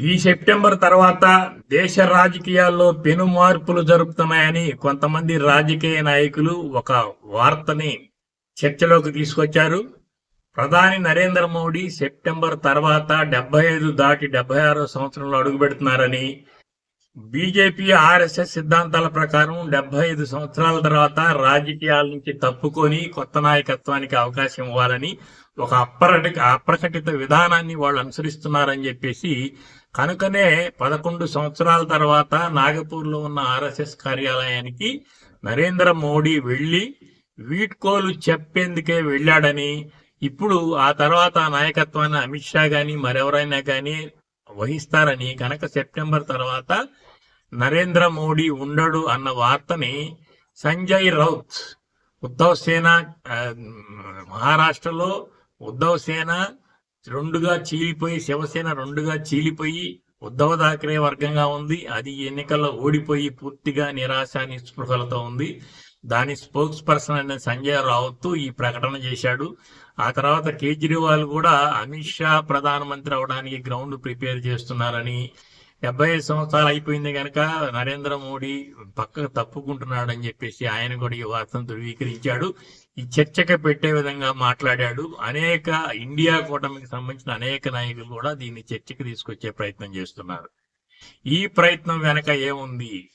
ఈ సెప్టెంబర్ తర్వాత దేశ రాజకీయాల్లో పెను మార్పులు జరుపుతున్నాయని కొంతమంది రాజకీయ నాయకులు ఒక వార్తని చర్చలోకి తీసుకొచ్చారు. ప్రధాని నరేంద్ర మోడీ సెప్టెంబర్ తర్వాత డెబ్బై ఐదు దాటి డెబ్బై ఆరో సంవత్సరంలో అడుగుపెడుతున్నారని బీజేపీ ఆర్ఎస్ఎస్ సిద్ధాంతాల ప్రకారం డెబ్బై ఐదు సంవత్సరాల తర్వాత రాజకీయాల నుంచి తప్పుకొని కొత్త నాయకత్వానికి అవకాశం ఇవ్వాలని ఒక అప్రకటి అప్రకటిత విధానాన్ని వాళ్ళు అనుసరిస్తున్నారని చెప్పేసి కనుకనే పదకొండు సంవత్సరాల తర్వాత నాగపూర్లో ఉన్న ఆర్ఎస్ఎస్ కార్యాలయానికి నరేంద్ర మోడీ వెళ్ళి వీడ్కోలు చెప్పేందుకే వెళ్ళాడని ఇప్పుడు ఆ తర్వాత ఆ నాయకత్వాన్ని అమిత్ షా కానీ మరెవరైనా కానీ వహిస్తారని కనుక సెప్టెంబర్ తర్వాత నరేంద్ర మోడీ ఉండడు అన్న వార్తని సంజయ్ రౌత్ ఉద్ధవ్ సేన మహారాష్ట్రలో ఉద్ధవ్ సేన రెండుగా చీలిపోయి శివసేన రెండుగా చీలిపోయి ఉద్ధవ్ థాక్రే వర్గంగా ఉంది. అది ఎన్నికల్లో ఓడిపోయి పూర్తిగా నిరాశ నిస్పృహలతో ఉంది. దాని స్పోక్స్ పర్సన్ అయిన సంజయ్ రావత్ ఈ ప్రకటన చేశాడు. ఆ తర్వాత కేజ్రీవాల్ కూడా అమిత్ షా ప్రధానమంత్రి అవడానికి గ్రౌండ్ ప్రిపేర్ చేస్తున్నారని డెబ్బై ఐదు సంవత్సరాలు అయిపోయింది కనుక నరేంద్ర మోడీ పక్కకు తప్పుకుంటున్నాడని చెప్పేసి ఆయన కూడా ఈ వార్తను ధృవీకరించాడు. ఈ చర్చకు పెట్టే విధంగా మాట్లాడాడు. అనేక ఇండియా కూటమికి సంబంధించిన అనేక నాయకులు కూడా దీన్ని చర్చకు తీసుకొచ్చే ప్రయత్నం చేస్తున్నారు. ఈ ప్రయత్నం వెనక ఏముంది?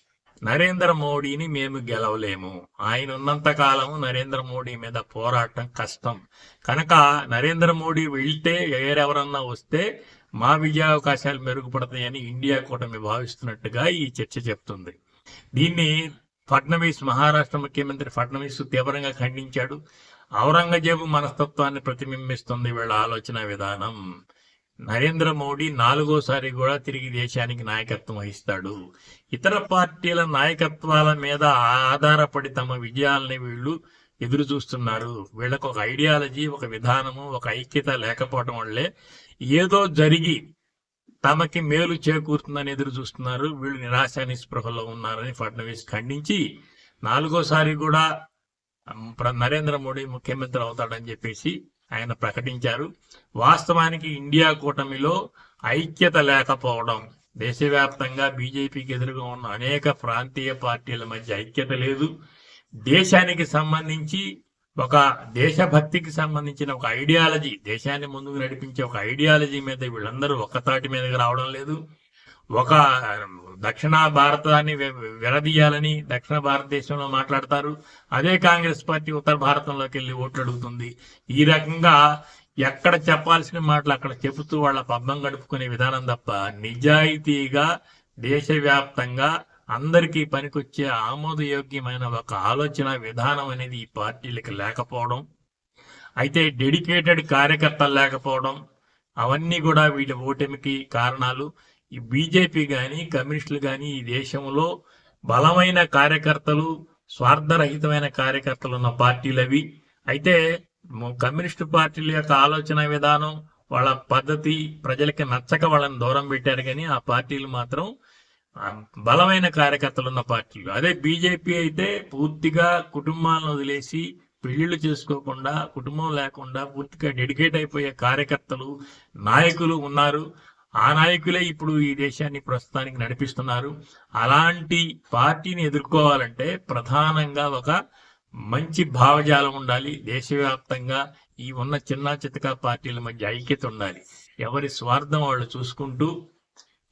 నరేంద్ర మోడీని మేము గెలవలేము. ఆయన ఉన్నంత కాలం నరేంద్ర మోడీ మీద పోరాటం కష్టం. కనుక నరేంద్ర మోడీ వెళ్తే వేరెవరన్నా వస్తే మా విజయావకాశాలు మెరుగుపడతాయని ఇండియా కూటమి భావిస్తున్నట్టుగా ఈ చర్చ చెప్తుంది. దీన్ని ఫడ్నవీస్ మహారాష్ట్ర ముఖ్యమంత్రి ఫడ్నవీస్ తీవ్రంగా ఖండించాడు. ఔరంగజేబు మనస్తత్వాన్ని ప్రతిబింబిస్తుంది వీళ్ళ ఆలోచన విధానం. నరేంద్ర మోడీ నాలుగోసారి కూడా తిరిగి దేశానికి నాయకత్వం వహిస్తాడు. ఇతర పార్టీల నాయకత్వాల మీద ఆధారపడి తమ విజయాలని వీళ్ళు ఎదురు చూస్తున్నారు వీళ్ళకు ఒక ఐడియాలజీ ఒక విధానము ఒక ఐక్యత లేకపోవడం వల్లే ఏదో జరిగి తమకి మేలు చేకూరుతుందని ఎదురు చూస్తున్నారు వీళ్ళు నిరాశ నిస్పృహలో ఉన్నారని ఫడ్నవీస్ ఖండించి నాలుగోసారి కూడా ప్ర- నరేంద్ర మోడీ ముఖ్యమంత్రి అవుతాడని చెప్పేసి ఆయన ప్రకటించారు. వాస్తవానికి ఇండియా కూటమిలో ఐక్యత లేకపోవడం దేశవ్యాప్తంగా బీజేపీకి ఎదురుగా ఉన్న అనేక ప్రాంతీయ పార్టీల మధ్య ఐక్యత లేదు. దేశానికి సంబంధించి ఒక దేశభక్తికి సంబంధించిన ఒక ఐడియాలజీ దేశాన్ని ముందుకు నడిపించే ఒక ఐడియాలజీ మీద వీళ్ళందరూ ఒక్కతాటి మీదకి రావడం లేదు. ఒక దక్షిణ భారతాన్ని విడదీయాలని దక్షిణ భారతదేశంలో మాట్లాడతారు. అదే కాంగ్రెస్ పార్టీ ఉత్తర భారతంలోకి వెళ్ళి ఓట్లు అడుగుతుంది. ఈ రకంగా ఎక్కడ చెప్పాల్సిన మాటలు అక్కడ చెబుతూ వాళ్ళ పబ్బం గడుపుకునే విధానం తప్ప నిజాయితీగా దేశవ్యాప్తంగా అందరికీ పనికొచ్చే ఆమోదయోగ్యమైన ఒక ఆలోచన విధానం అనేది ఈ పార్టీలకు లేకపోవడం అయితే డెడికేటెడ్ కార్యకర్తలు లేకపోవడం అవన్నీ కూడా వీటి ఓటమికి కారణాలు. ఈ బీజేపీ కానీ కమ్యూనిస్టులు కానీ ఈ దేశంలో బలమైన కార్యకర్తలు స్వార్థరహితమైన కార్యకర్తలు ఉన్న పార్టీలు అవి అయితే కమ్యూనిస్టు పార్టీల యొక్క ఆలోచన విధానం వాళ్ళ పద్ధతి ప్రజలకి నచ్చక వాళ్ళని దూరం పెట్టారు కానీ ఆ పార్టీలు మాత్రం బలమైన కార్యకర్తలు ఉన్న పార్టీలు అదే బీజేపీ అయితే పూర్తిగా కుటుంబాలను వదిలేసి పెళ్ళిళ్ళు చేసుకోకుండా కుటుంబం లేకుండా పూర్తిగా డెడికేట్ అయిపోయే కార్యకర్తలు నాయకులు ఉన్నారు. ఆ నాయకులే ఇప్పుడు ఈ దేశాన్ని ప్రస్తుతానికి నడిపిస్తున్నారు. అలాంటి పార్టీని ఎదుర్కోవాలంటే ప్రధానంగా ఒక మంచి భావజాలం ఉండాలి. దేశవ్యాప్తంగా ఈ ఉన్న చిన్న చితక పార్టీల మధ్య ఐక్యత ఉండాలి. ఎవరి స్వార్థం వాళ్ళు చూసుకుంటూ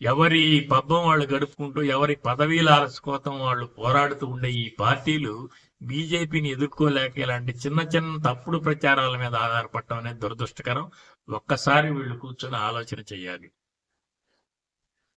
ఎవరి పబ్బం వాళ్ళు గడుపుకుంటూ ఎవరి పదవీల కోసం వాళ్ళు పోరాడుతూ ఉండే ఈ పార్టీలు బీజేపీని ఎదుర్కోలేక ఇలాంటి చిన్న చిన్న తప్పుడు ప్రచారాల మీద ఆధారపడటం అనేది దురదృష్టకరం. ఒక్కసారి వీళ్ళు కూర్చొని ఆలోచన చేయాలి.